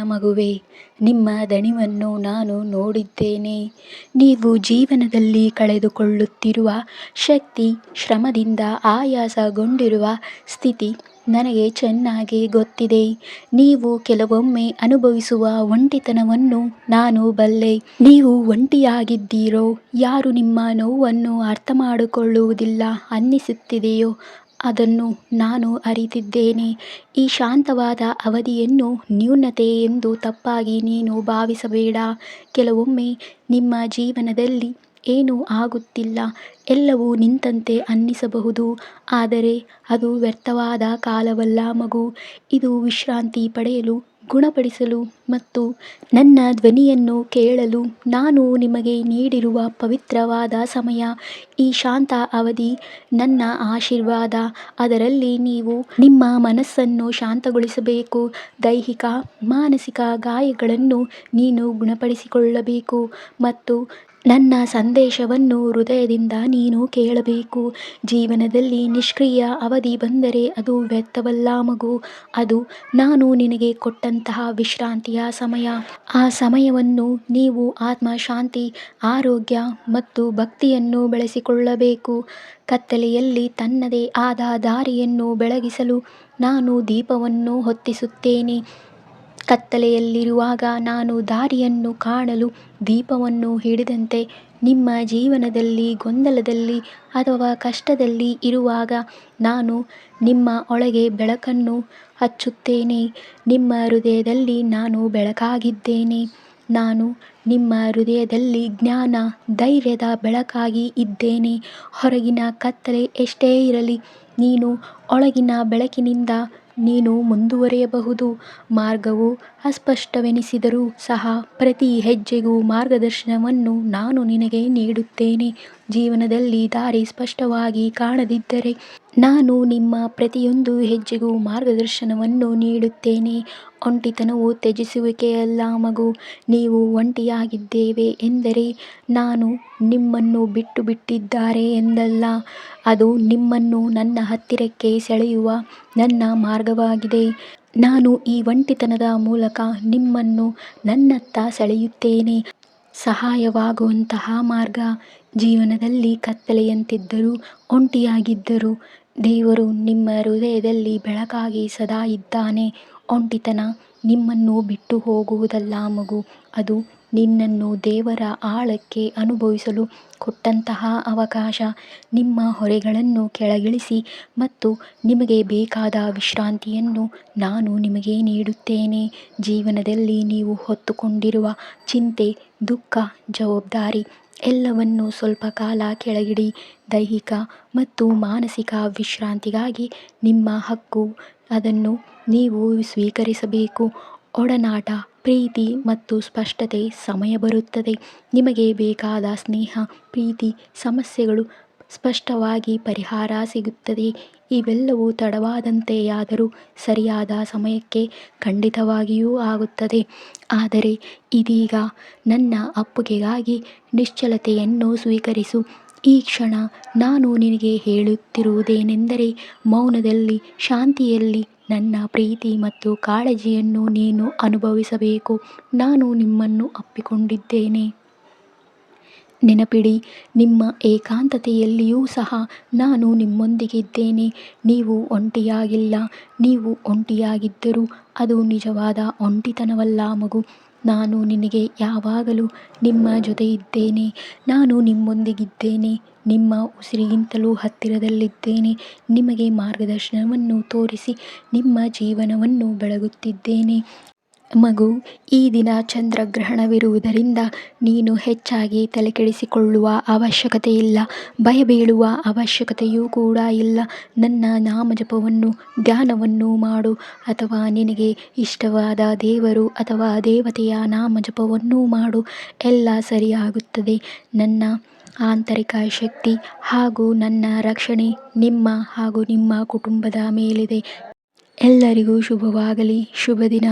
ಮಗುವೇ ನಿಮ್ಮ ದಣಿವನ್ನು ನಾನು ನೋಡಿದ್ದೇನೆ. ನೀವು ಜೀವನದಲ್ಲಿ ಕಳೆದುಕೊಳ್ಳುತ್ತಿರುವ ಶಕ್ತಿ, ಶ್ರಮದಿಂದ ಆಯಾಸಗೊಂಡಿರುವ ಸ್ಥಿತಿ ನನಗೆ ಚೆನ್ನಾಗಿ ಗೊತ್ತಿದೆ. ನೀವು ಕೆಲವೊಮ್ಮೆ ಅನುಭವಿಸುವ ಒಂಟಿತನವನ್ನು ನಾನು ಬಲ್ಲೆ. ನೀವು ಒಂಟಿಯಾಗಿದ್ದೀರೋ, ಯಾರು ನಿಮ್ಮ ನೋವನ್ನು ಅರ್ಥ ಮಾಡಿಕೊಳ್ಳುವುದಿಲ್ಲ ಅನ್ನಿಸುತ್ತಿದೆಯೋ ಅದನ್ನು ನಾನು ಅರಿತಿದ್ದೇನೆ. ಈ ಶಾಂತವಾದ ಅವಧಿಯನ್ನು ನ್ಯೂನತೆ ಎಂದು ತಪ್ಪಾಗಿ ನೀನು ಭಾವಿಸಬೇಡ. ಕೆಲವೊಮ್ಮೆ ನಿಮ್ಮ ಜೀವನದಲ್ಲಿ ಏನೂ ಆಗುತ್ತಿಲ್ಲ. ಎಲ್ಲವೂ ನಿಂತಂತೆ ಅನ್ನಿಸಬಹುದು. ಆದರೆ ಅದು ವ್ಯರ್ಥವಾದ ಕಾಲವಲ್ಲ ಮಗು. ಇದು ವಿಶ್ರಾಂತಿ ಪಡೆಯಲು ಗುಣಪಡಿಸಲು ಮತ್ತು ನನ್ನ ಧ್ವನಿಯನ್ನು ಕೇಳಲು ನಾನು ನಿಮಗೆ ನೀಡಿರುವ ಪವಿತ್ರವಾದ ಸಮಯ ಈ ಶಾಂತ ಅವಧಿ ನನ್ನ ಆಶೀರ್ವಾದ. ಅದರಲ್ಲಿ ನೀವು ನಿಮ್ಮ ಮನಸ್ಸನ್ನು ಶಾಂತಗೊಳಿಸಬೇಕು. ದೈಹಿಕ, ಮಾನಸಿಕ ಗಾಯಗಳನ್ನು ನೀನು ಗುಣಪಡಿಸಿಕೊಳ್ಳಬೇಕು ಮತ್ತು ನನ್ನ ಸಂದೇಶವನ್ನು ಹೃದಯದಿಂದ ನೀನು ಕೇಳಬೇಕು. ಜೀವನದಲ್ಲಿ ನಿಷ್ಕ್ರಿಯ ಅವಧಿ ಬಂದರೆ ಅದು ವ್ಯರ್ಥವಲ್ಲ ಮಗು. ಅದು ನಾನು ನಿನಗೆ ಕೊಟ್ಟಂತಹ ವಿಶ್ರಾಂತಿಯ ಸಮಯ. ಆ ಸಮಯವನ್ನು ನೀವು ಆತ್ಮ ಶಾಂತಿ ಆರೋಗ್ಯ ಮತ್ತು ಭಕ್ತಿಯನ್ನು ಬೆಳೆಸಿಕೊಳ್ಳಬೇಕು. ಕತ್ತಲೆಯಲ್ಲಿ ತನ್ನದೇ ಆದ ದಾರಿಯನ್ನು ಬೆಳಗಿಸಲು ನಾನು ದೀಪವನ್ನು ಹೊತ್ತಿಸುತ್ತೇನೆ. ಕತ್ತಲೆಯಲ್ಲಿರುವಾಗ ನಾನು ದಾರಿಯನ್ನು ಕಾಣಲು ದೀಪವನ್ನು ಹಿಡಿದಂತೆ ನಿಮ್ಮ ಜೀವನದಲ್ಲಿ, ಗೊಂದಲದಲ್ಲಿ ಅಥವಾ ಕಷ್ಟದಲ್ಲಿ ಇರುವಾಗ ನಾನು ನಿಮ್ಮ ಒಳಗೆ ಬೆಳಕನ್ನು ಹಚ್ಚುತ್ತೇನೆ. ನಿಮ್ಮ ಹೃದಯದಲ್ಲಿ ನಾನು ಬೆಳಕಾಗಿದ್ದೇನೆ. ನಾನು ನಿಮ್ಮ ಹೃದಯದಲ್ಲಿ ಜ್ಞಾನ, ಧೈರ್ಯದ ಬೆಳಕಾಗಿ ಇದ್ದೇನೆ. ಹೊರಗಿನ ಕತ್ತಲೆ ಎಷ್ಟೇ ಇರಲಿ, ನೀನು ಒಳಗಿನ ಬೆಳಕಿನಿಂದ ನೀನು ಮುಂದುವರಿಯಬಹುದು. ಮಾರ್ಗವು ಅಸ್ಪಷ್ಟವೆನಿಸಿದರೂ ಸಹ ಪ್ರತಿ ಹೆಜ್ಜೆಗೂ ಮಾರ್ಗದರ್ಶನವನ್ನು ನಾನು ನಿನಗೆ ನೀಡುತ್ತೇನೆ. ಜೀವನದಲ್ಲಿ ದಾರಿ ಸ್ಪಷ್ಟವಾಗಿ ಕಾಣದಿದ್ದರೆ ನಾನು ನಿಮ್ಮ ಪ್ರತಿಯೊಂದು ಹೆಜ್ಜೆಗೂ ಮಾರ್ಗದರ್ಶನವನ್ನು ನೀಡುತ್ತೇನೆ. ಒಂಟಿತನವು ತ್ಯಜಿಸುವಿಕೆಯಲ್ಲ ಮಗು, ನೀವು ಒಂಟಿಯಾಗಿದ್ದೇವೆ ಎಂದರೆ ನಾನು ನಿಮ್ಮನ್ನು ಬಿಟ್ಟುಬಿಟ್ಟಿದ್ದಾರೆ ಎಂದಲ್ಲ. ಅದು ನಿಮ್ಮನ್ನು ನನ್ನ ಹತ್ತಿರಕ್ಕೆ ಸೆಳೆಯುವ ನನ್ನ ಮಾರ್ಗವಾಗಿದೆ. ನಾನು ಈ ಒಂಟಿತನದ ಮೂಲಕ ನಿಮ್ಮನ್ನು ನನ್ನತ್ತ ಸೆಳೆಯುತ್ತೇನೆ. ಸಹಾಯವಾಗುವಂತಹ ಮಾರ್ಗ. ಜೀವನದಲ್ಲಿ ಕತ್ತಲೆಯಂತಿದ್ದರೂ ಒಂಟಿಯಾಗಿದ್ದರೂ ದೇವರು ನಿಮ್ಮ ಹೃದಯದಲ್ಲಿ ಬೆಳಕಾಗಿ ಸದಾ ಇದ್ದಾನೆ. ಒಂಟಿತನ ನಿಮ್ಮನ್ನು ಬಿಟ್ಟು ಹೋಗುವುದಲ್ಲ ಮಗು. ಅದು ನಿನ್ನನ್ನು ದೇವರ ಆಳಕ್ಕೆ ಅನುಭವಿಸಲು ಕೊಟ್ಟಂತಹ ಅವಕಾಶ. ನಿಮ್ಮ ಹೊರೆಗಳನ್ನು ಕೆಳಗಿಳಿಸಿ ಮತ್ತು ನಿಮಗೆ ಬೇಕಾದ ವಿಶ್ರಾಂತಿಯನ್ನು ನಾನು ನಿಮಗೆ ನೀಡುತ್ತೇನೆ. ಜೀವನದಲ್ಲಿ ನೀವು ಹೊತ್ತುಕೊಂಡಿರುವ ಚಿಂತೆ, ದುಃಖ, ಜವಾಬ್ದಾರಿ ಎಲ್ಲವನ್ನು ಸ್ವಲ್ಪ ಕಾಲ ಕೆಳಗಿಡಿ. ದೈಹಿಕ ಮತ್ತು ಮಾನಸಿಕ ವಿಶ್ರಾಂತಿಗಾಗಿ ನಿಮ್ಮ ಹಕ್ಕು. ಅದನ್ನು ನೀವು ಸ್ವೀಕರಿಸಬೇಕು. ಒಡನಾಟ, ಪ್ರೀತಿ ಮತ್ತು ಸ್ಪಷ್ಟತೆ, ಸಮಯ ಬರುತ್ತದೆ. ನಿಮಗೆ ಬೇಕಾದ ಸ್ನೇಹ, ಪ್ರೀತಿ, ಸಮಸ್ಯೆಗಳು ಸ್ಪಷ್ಟವಾಗಿ ಪರಿಹಾರ ಸಿಗುತ್ತದೆ. ಇವೆಲ್ಲವೂ ತಡವಾದಂತೆಯಾದರೂ ಸರಿಯಾದ ಸಮಯಕ್ಕೆ ಖಂಡಿತವಾಗಿಯೂ ಆಗುತ್ತದೆ. ಆದರೆ ಇದೀಗ ನನ್ನ ಅಪ್ಪುಗೆಗಾಗಿ ನಿಶ್ಚಲತೆಯನ್ನು ಸ್ವೀಕರಿಸು. ಈ ಕ್ಷಣ ನಾನು ನಿನಗೆ ಹೇಳುತ್ತಿರುವುದೇನೆಂದರೆ, ಮೌನದಲ್ಲಿ, ಶಾಂತಿಯಲ್ಲಿ ನನ್ನ ಪ್ರೀತಿ ಮತ್ತು ಕಾಳಜಿಯನ್ನು ನೀನು ಅನುಭವಿಸಬೇಕು. ನಾನು ನಿಮ್ಮನ್ನು ಅಪ್ಪಿಕೊಂಡಿದ್ದೇನೆ. ನೆನಪಿಡಿ, ನಿಮ್ಮ ಏಕಾಂತತೆಯಲ್ಲಿಯೂ ಸಹ ನಾನು ನಿಮ್ಮೊಂದಿಗಿದ್ದೇನೆ. ನೀವು ಒಂಟಿಯಾಗಿಲ್ಲ, ನೀವು ಒಂಟಿಯಾಗಿದ್ದರೂ ಅದು ನಿಜವಾದ ಒಂಟಿತನವಲ್ಲ ಮಗು. ನಾನು ನಿನಗೆ ಯಾವಾಗಲೂ ನಿಮ್ಮ ಜೊತೆ ಇದ್ದೇನೆ ನಾನು ನಿಮ್ಮೊಂದಿಗಿದ್ದೇನೆ. ನಿಮ್ಮ ಉಸಿರಿಗಿಂತಲೂ ಹತ್ತಿರದಲ್ಲಿದ್ದೇನೆ. ನಿಮಗೆ ಮಾರ್ಗದರ್ಶನವನ್ನು ತೋರಿಸಿ ನಿಮ್ಮ ಜೀವನವನ್ನು ಬೆಳಗುತ್ತಿದ್ದೇನೆ. ಮಗು, ಈ ದಿನ ಚಂದ್ರಗ್ರಹಣವಿರುವುದರಿಂದ ನೀನು ಹೆಚ್ಚಾಗಿ ತಲೆಕೆಡಿಸಿಕೊಳ್ಳುವ ಅವಶ್ಯಕತೆ ಇಲ್ಲ ಭಯಬೀಳುವ ಅವಶ್ಯಕತೆಯೂ ಕೂಡ ಇಲ್ಲ. ನನ್ನ ನಾಮಜಪವನ್ನು, ಧ್ಯಾನವನ್ನು ಮಾಡು. ಅಥವಾ ನಿನಗೆ ಇಷ್ಟವಾದ ದೇವರು ಅಥವಾ ದೇವತೆಯ ನಾಮಜಪವನ್ನು ಮಾಡು. ಎಲ್ಲ ಸರಿಯಾಗುತ್ತದೆ. ನನ್ನ ಆಂತರಿಕ ಶಕ್ತಿ ಹಾಗೂ ನನ್ನ ರಕ್ಷಣೆ ನಿಮ್ಮ ಹಾಗೂ ನಿಮ್ಮ ಕುಟುಂಬದ ಮೇಲಿದೆ. ಎಲ್ಲರಿಗೂ ಶುಭವಾಗಲಿ. ಶುಭ ದಿನ